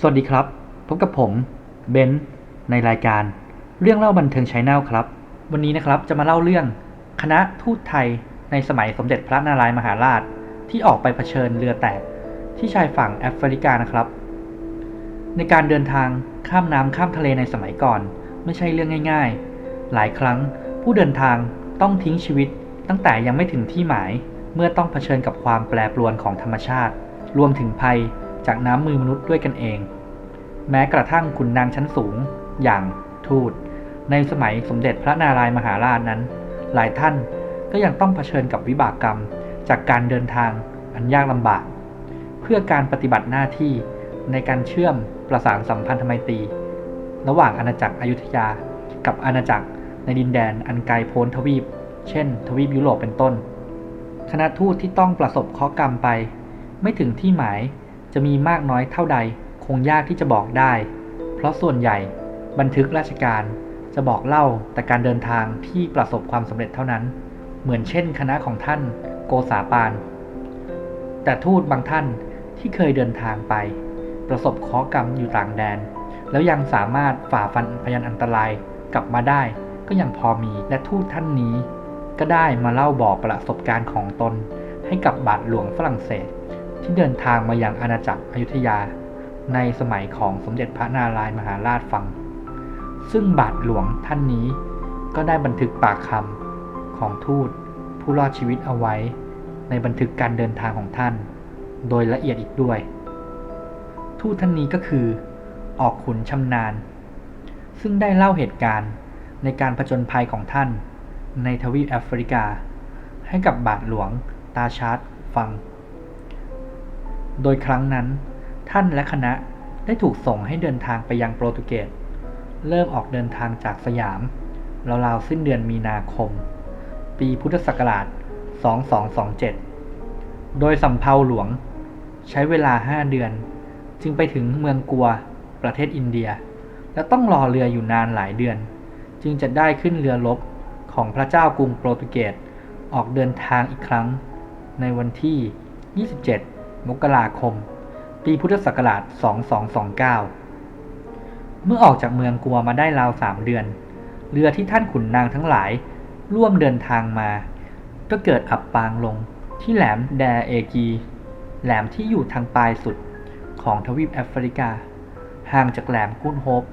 สวัสดีครับ พบกับผมเบนซ์ในรายการ เรื่องเล่าบันเทิงชแนลครับ วันนี้นะครับจะมาเล่าเรื่อง คณะทูตไทยในสมัยสมเด็จพระนารายมหาราช ที่ออกไปเผชิญเรือแตกที่ชายฝั่งแอฟริกานะครับ ในการเดินทางข้ามน้ำข้ามทะเลในสมัยก่อน ไม่ใช่เรื่องง่าย ๆ หลายครั้งผู้เดินทางต้องทิ้งชีวิต ตั้งแต่ยังไม่ถึงที่หมายเมื่อต้องเผชิญกับความแปรปรวนของธรรมชาติ รวมถึงภัย จากน้ำมือมนุษย์ด้วยกันเอง แม้กระทั่งขุนนางชั้นสูง อย่างทูต ในสมัยสมเด็จพระนารายมหาราชนั้น หลายท่านก็ยังต้องเผชิญกับวิบากกรรม จากการเดินทางอันยากลำบาก เพื่อการปฏิบัติหน้าที่ในการเชื่อมประสานสัมพันธไมตรี ระหว่างอาณาจักรอยุธยา กับอาณาจักรในดินแดนอันไกลโพ้นทวีป เช่น ทวีปยุโรปเป็นต้น คณะทูตที่ต้องประสบเคราะห์กรรมไป ไม่ถึงที่หมาย จะมีมากน้อยเท่าใดคงยากที่จะบอกได้ เพราะส่วนใหญ่บันทึกราชการจะบอกเล่าแต่การเดินทางที่ประสบความสำเร็จเท่านั้น เหมือนเช่นคณะของท่านโกษาปาน แต่ทูตบางท่านที่เคยเดินทางไป ประสบเคราะห์กรรมอยู่ต่างแดน แล้วยังสามารถฝ่าฟันพยันอันตรายกลับมาได้ก็ยังพอมีและทูตท่านนี้ ก็ได้มาเล่าบอกประสบการณ์ของตนให้กับบาทหลวงฝรั่งเศส ที่เดินทางมายังอาณาจักรอยุธยา ในสมัยของสมเด็จพระนารายมหาราชฟัง ซึ่งบาทหลวงท่านนี้ก็ได้บันทึกปากคำของทูตผู้รอดชีวิตเอาไว้ ในบันทึกการเดินทางของท่าน โดยละเอียดอีกด้วย ทูตท่านนี้ก็คือออกขุนชำนาญ ซึ่งได้เล่าเหตุการณ์ในการผจญภัยของท่าน ในทวีปแอฟริกา ให้กับบาทหลวงตาชาร์ตฟัง โดยครั้งนั้น ท่านและคณะได้ถูกส่งให้เดินทางไปยังโปรตุเกส เริ่มออกเดินทางจากสยามราวๆสิ้นเดือนมีนาคม ปีพุทธศักราช 2227 โดยสำเภาหลวง ใช้เวลา 5 เดือน จึงไปถึงเมืองกัว ประเทศอินเดีย และต้องรอเรืออยู่นานหลายเดือน จึงจะได้ขึ้นเรือรบของพระเจ้ากรุงโปรตุเกสออกเดินทางอีกครั้ง ในวันที่ 27 มกราคม ปีพุทธศักราช 2229 เมื่อออกจากเมืองกัวมาได้ราวสามเดือน เรือที่ท่านขุนนางทั้งหลายร่วมเดินทางมา ก็เกิดอับปางลงที่แหลมแดเอกี แหลมที่อยู่ทางปลายสุดของทวีปแอฟริกา ห่างจากแหลมกุนโฮป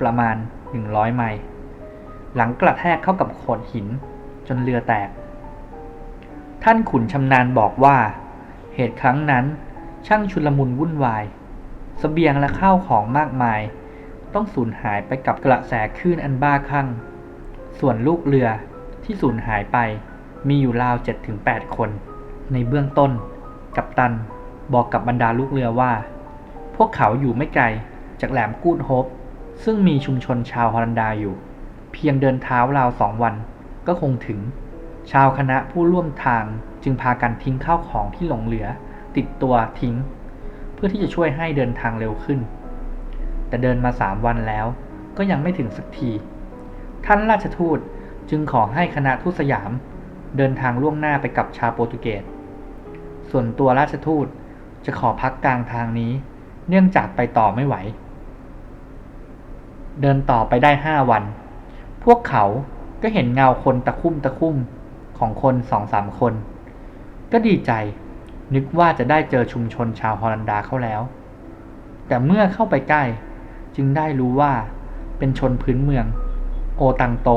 ประมาณ 100 ไมล์ หลังกระแทกเข้ากับโขดหินจนเรือแตก ท่านขุนชำนาญบอกว่า เหตุครั้งนั้น ช่างชุลมุนวุ่นวายสเสบียงและข้าวของมากมาย ต้องสูญหายไปกับกระแสคลื่นอันบ้าคลั่ง ส่วนลูกเรือที่สูญหายไปมีอยู่ราว 7-8 คน ในเบื้องต้น กัปตันบอกกับบรรดาลูกเรือว่า พวกเขาอยู่ไม่ไกลจากแหลมกูดโฮปซึ่งมีชุมชนชาวฮอลันดาอยู่ เพียงเดินเท้าราวสองวันก็คงถึง ชาวคณะผู้ร่วมทางจึงพากันทิ้งข้าวของที่หลงเหลือ ติดตัวทิ้ง เพื่อที่จะช่วยให้เดินทางเร็วขึ้น แต่เดินมาสามวันแล้วก็ยังไม่ถึงสักที ท่านราชทูตจึงขอให้คณะทูตสยาม เดินทางล่วงหน้าไปกับชาวโปรตุเกส ส่วนตัวราชทูตจะขอพักกลางทางนี้ เนื่องจากไปต่อไม่ไหว เดินต่อไปได้ห้าวัน พวกเขาก็เห็นเงาคนตะคุ่มตะคุ่ม ของคนสองสามคน ก็ดีใจ นึกว่าจะได้เจอชุมชนชาวฮอลันดาเข้าแล้ว แต่เมื่อเข้าไปใกล้ จึงได้รู้ว่าเป็นชนพื้นเมือง โอตังโต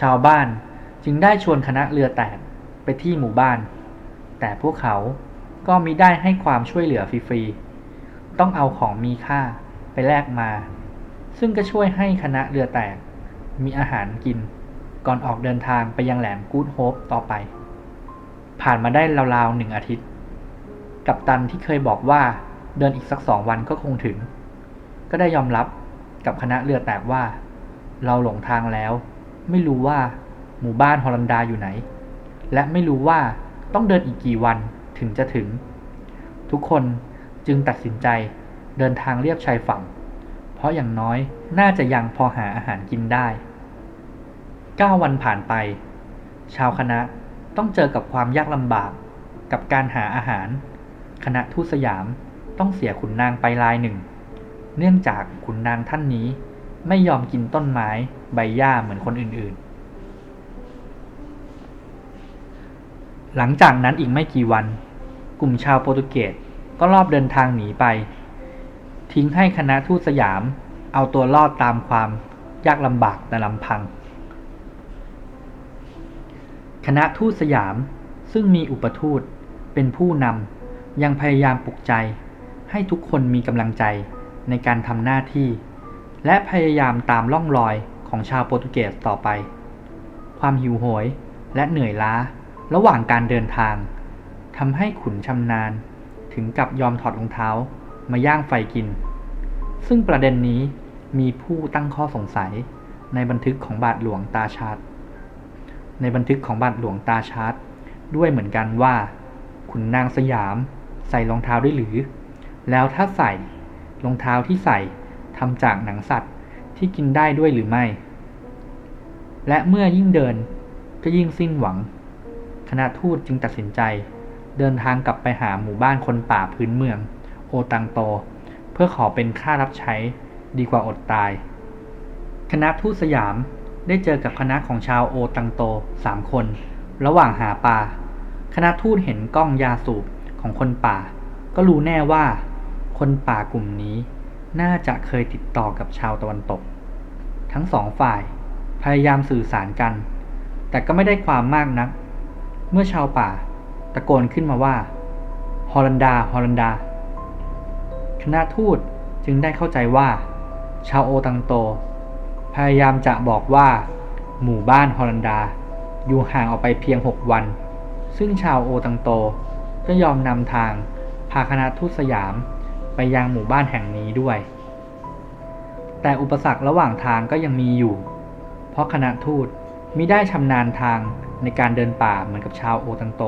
ชาวบ้านจึงได้ชวนคณะเรือแตกไปที่หมู่บ้าน แต่พวกเขาก็มิได้ให้ความช่วยเหลือฟรีๆ ต้องเอาของมีค่าไปแลกมา ซึ่งก็ช่วยให้คณะเรือแตกมีอาหารกิน ก่อนออกเดินทางไปยังแหลมกูดโฮปต่อไป ผ่านมาได้ราวๆหนึ่งอาทิตย์ กับตันที่เคยบอกว่าเดินอีกสักสองวันก็คงถึง ก็ได้ยอมรับกับคณะเรือแตกว่า เราหลงทางแล้ว ไม่รู้ว่าหมู่บ้านฮอลันดาอยู่ไหน และไม่รู้ว่าต้องเดินอีกกี่วันถึงจะถึง ทุกคนจึงตัดสินใจเดินทางเรียบชายฝั่ง เพราะอย่างน้อยน่าจะยังพอหาอาหารกินได้ 9 วันผ่านไป ชาวคณะต้องเจอกับความยากลำบากกับการหาอาหาร คณะทูตสยามต้องเสียขุนนางไปรายหนึ่ง เนื่องจากขุนนางท่านนี้ไม่ยอมกินต้นไม้ใบหญ้าเหมือนคนอื่นๆ หลังจากนั้นอีกไม่กี่วัน กลุ่มชาวโปรตุเกสก็รอบเดินทางหนีไป ทิ้งให้คณะทูตสยามเอาตัวรอดตามความยากลำบากแต่ลำพัง คณะทูตสยาม ซึ่งมีอุปทูตเป็นผู้นำยังพยายามปลุกใจ ให้ทุกคนมีกำลังใจในการทำหน้าที่ และพยายามตามล่องรอยของชาวโปรตุเกสต่อไป ความหิวโหยและเหนื่อยล้าระหว่างการเดินทางทำให้ขุนชำนาญถึงกับยอมถอดรองเท้ามาย่างไฟกิน ซึ่งประเด็นนี้มีผู้ตั้งข้อสงสัยในบันทึกของบาทหลวงตาชาด ในบันทึกของบาทหลวงตาชาร์ดด้วยเหมือนกันว่าขุนนางสยามใส่รองเท้าด้วยหรือ แล้วถ้าใส่รองเท้าที่ใส่ทำจากหนังสัตว์ที่กินได้ด้วยหรือไม่ และเมื่อยิ่งเดินก็ยิ่งสิ้นหวัง คณะทูตจึงตัดสินใจ เดินทางกลับไปหาหมู่บ้านคนป่าพื้นเมือง โอตังโต เพื่อขอเป็นค่ารับใช้ดีกว่าอดตาย คณะทูตสยาม ได้เจอกับคณะของชาวโอตังโตสามคน ระหว่างหาปลาคณะทูตเห็นกล้องยาสูบของคนป่า ก็รู้แน่ว่า คนป่ากลุ่มนี้ น่าจะเคยติดต่อกับชาวตะวันตก ทั้งสองฝ่าย พยายามสื่อสารกัน แต่ก็ไม่ได้ความมากนัก เมื่อชาวป่า ตะโกนขึ้นมาว่า ฮอลันดา ฮอลันดา คณะทูตจึงได้เข้าใจว่า ชาวโอตังโต พยายามจะบอกว่า หมู่บ้านฮอลันดา อยู่ห่างออกไปเพียง6วัน ซึ่งชาวโอตังโต ก็ยอมนำทางพาคณะทูตสยามไปยังหมู่บ้านแห่งนี้ด้วย แต่อุปสรรคระหว่างทางก็ยังมีอยู่ เพราะคณะทูตมิได้ชำนาญทางในการเดินป่าเหมือนกับชาวโอตังโต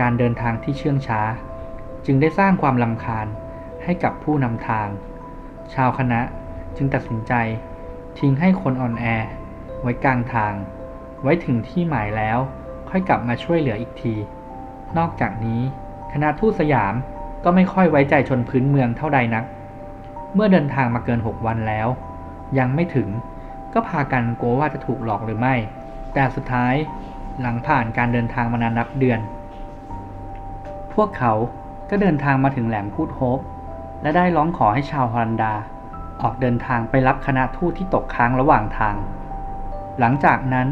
การเดินทางที่เชื่องช้า จึงได้สร้างความลำคาญให้กับผู้นำทาง ชาวคณะจึงตัดสินใจ ทิ้งให้คนอ่อนแอ ไว้กลางทาง ไว้ถึงที่หมายแล้ว ค่อยกลับมาช่วยเหลืออีกที นอกจากนี้คณะทูตสยามก็ไม่ค่อยไว้ใจชนพื้นเมืองเท่าใดนัก เมื่อเดินทางมาเกิน6วันแล้ว ยังไม่ถึงก็พากันกลัวว่าจะถูกหลอกหรือไม่ แต่สุดท้ายหลังผ่านการเดินทางมานานนับเดือน พวกเขาก็เดินทางมาถึงแหลมพูดโฮปและได้ร้องขอให้ชาวฮอลันดา ออกเดินทางไปรับคณะทูตที่ตกค้างระหว่างทาง หลังจากนั้น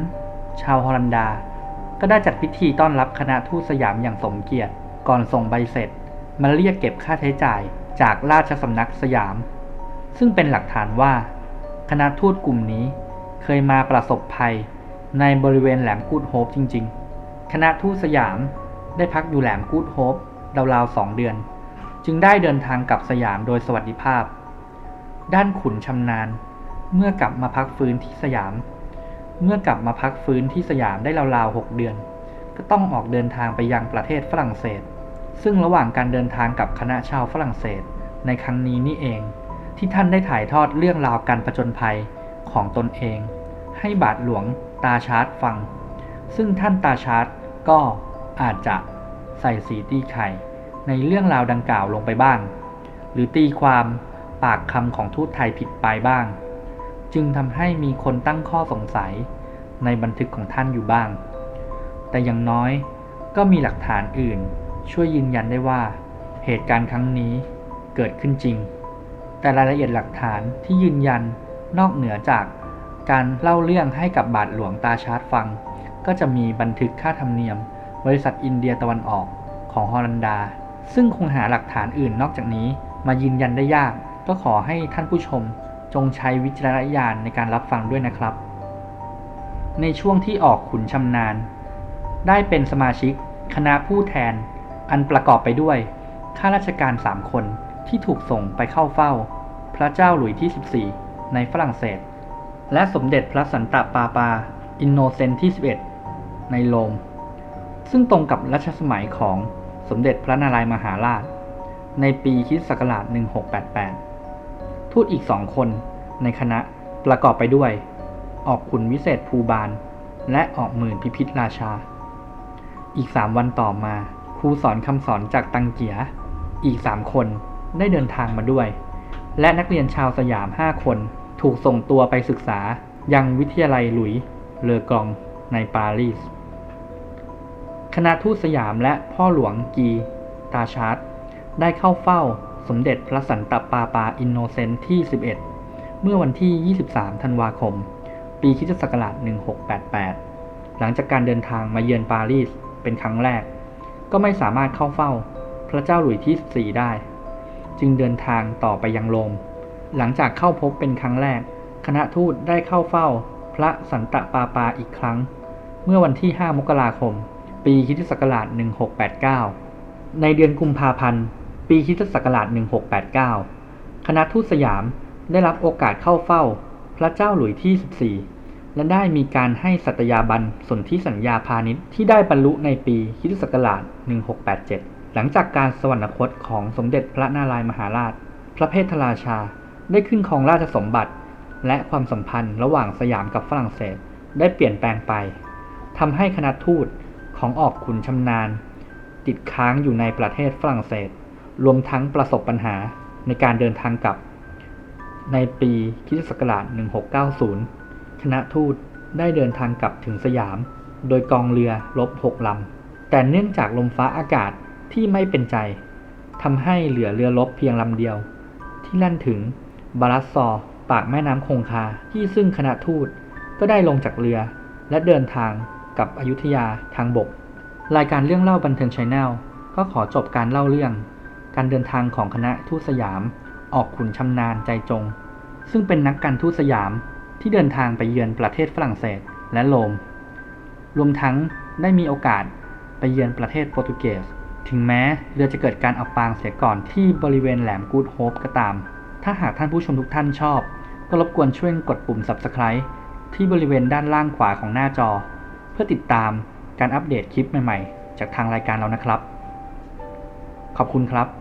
ชาวฮอลันดาก็ได้จัดพิธีต้อนรับคณะทูตสยามอย่างสมเกียรติ ก่อนส่งใบเสร็จ มาเรียกเก็บค่าใช้จ่ายจากราชสำนักสยาม ซึ่งเป็นหลักฐานว่า คณะทูตกลุ่มนี้เคยมาประสบภัยในบริเวณแหลมกูดโฮปจริง ๆ คณะทูตสยามได้พักอยู่แหลมกูดโฮปราวๆสองเดือน จึงได้เดินทางกลับสยามโดยสวัสดิภาพ ด้านขุนชำนาญ เมื่อกลับมาพักฟื้นที่สยาม เมื่อกลับมาพักฟื้นที่สยามได้ราวๆหกเดือน ก็ต้องออกเดินทางไปยังประเทศฝรั่งเศส ซึ่งระหว่างการเดินทางกับคณะชาวฝรั่งเศส ในครั้งนี้นี่เอง ที่ท่านได้ถ่ายทอดเรื่องราวการผจญภัยของตนเอง ให้บาทหลวงตาชาร์ตฟัง ซึ่งท่านตาชาร์ตก็อาจจะใส่สีตีไข่ในเรื่องราวดังกล่าวลงไปบ้าง หรือตีความ ปากคำของทูตไทยผิดไปบ้าง จึงทำให้มีคนตั้งข้อสงสัยในบันทึกของท่านอยู่บ้าง แต่อย่างน้อยก็มีหลักฐานอื่น ช่วยยืนยันได้ว่า เหตุการณ์ครั้งนี้เกิดขึ้นจริง แต่รายละเอียดหลักฐานที่ยืนยันนอกเหนือจากการเล่าเรื่องให้กับบาทหลวงตาชาร์ตฟัง ก็จะมีบันทึกค่าธรรมเนียม บริษัทอินเดียตะวันออกของฮอลันดา ซึ่งคงหาหลักฐานอื่นนอกจากนี้มายืนยันได้ยาก ก็ขอให้ท่านผู้ชมจงใช้วิจารณญาณในการรับฟังด้วยนะครับ ในช่วงที่ออกขุนชำนาญ ได้เป็นสมาชิกคณะผู้แทน อันประกอบไปด้วยข้าราชการสามคนที่ถูกส่งไปเข้าเฝ้า พระเจ้าหลุยที่ 14 ในฝรั่งเศส และสมเด็จพระสันตะปาปา อินโนเซนต์ที่ 11 ในโรมซึ่งตรงกับรัชสมัยของสมเด็จพระนารายมหาราช ในปีคริสต์ศักราช1688 ทูตอีกสองคนในคณะประกอบไปด้วย ออกขุนวิเศษภูบาล และออกหมื่นพิพิธราชา อีกสามวันต่อมาครูสอนคำสอนจากตังเกีย อีกสามคนได้เดินทางมาด้วย และนักเรียนชาวสยาม5คนถูกส่งตัวไปศึกษายังวิทยาลัยหลุย เลอกองในปารีส คณะทูตสยามและพ่อหลวงกี ตาชาร์ดได้เข้าเฝ้า สมเด็จพระสันตะปาปาอินโนเซนต์ที่ 11 เมื่อวันที่ 23 ธันวาคม ปีคริสตศักราช 1688 หลังจากการเดินทางมาเยือนปารีสเป็นครั้งแรก ก็ไม่สามารถเข้าเฝ้าพระเจ้าหลุยที่ 14 ได้ จึงเดินทางต่อไปยังโรม หลังจากเข้าพบเป็นครั้งแรก คณะทูตได้เข้าเฝ้าพระสันตะปาปาอีกครั้ง เมื่อวันที่ 5 มกราคม ปีคริสตศักราช 1689 ในเดือนกุมภาพันธ์ ปีคิสตศักราช1689 คณะทูตสยามได้รับโอกาสเข้าเฝ้าพระเจ้าหลุยส์ที่ 14 และได้มีการให้สัตยาบันสนธิสัญญาพาณิชย์ที่ได้บรรลุในปีคิสตศักราช1687 หลังจากการสวรรคตของสมเด็จพระนารายณ์มหาราช พระเพทราชาได้ขึ้นครองราชสมบัติ และความสัมพันธ์ระหว่างสยามกับฝรั่งเศสได้เปลี่ยนแปลงไปทำให้คณะทูตของออกขุนชำนาญ ติดค้างอยู่ในประเทศฝรั่งเศส รวมทั้งประสบปัญหาในการเดินทางกลับ ในปีคิศักราช 1690 คณะทูตได้เดินทางกลับถึงสยาม โดยกองเรือรบ6ลำ แต่เนื่องจากลมฟ้าอากาศที่ไม่เป็นใจทำให้เหลือเรือรบเพียงลำเดียว ที่แล่นถึงบารัสซอปากแม่น้ำคงคาที่ซึ่งคณะทูตก็ได้ลงจากเรือ และเดินทางกลับอยุธยาทางบก รายการเรื่องเล่าบันเทิงชาแนลก็ขอจบการเล่าเรื่อง การเดินทางของคณะทูตสยาม ออกขุนชำนาญใจจง ซึ่งเป็นนักการทูตสยามที่เดินทางไปเยือนประเทศฝรั่งเศสและโรม รวมทั้งได้มีโอกาสไปเยือนประเทศโปรตุเกส ถึงแม้เรือจะเกิดการอับปางเสียก่อนที่บริเวณแหลมกูดโฮปก็ตาม ถ้าหากท่านผู้ชมทุกท่านชอบ ก็รบกวนช่วยกดปุ่ม Subscribe ที่บริเวณด้านล่างขวาของหน้าจอ เพื่อติดตามการอัปเดตคลิปใหม่ ๆ จากทางรายการเรานะครับ ขอบคุณครับ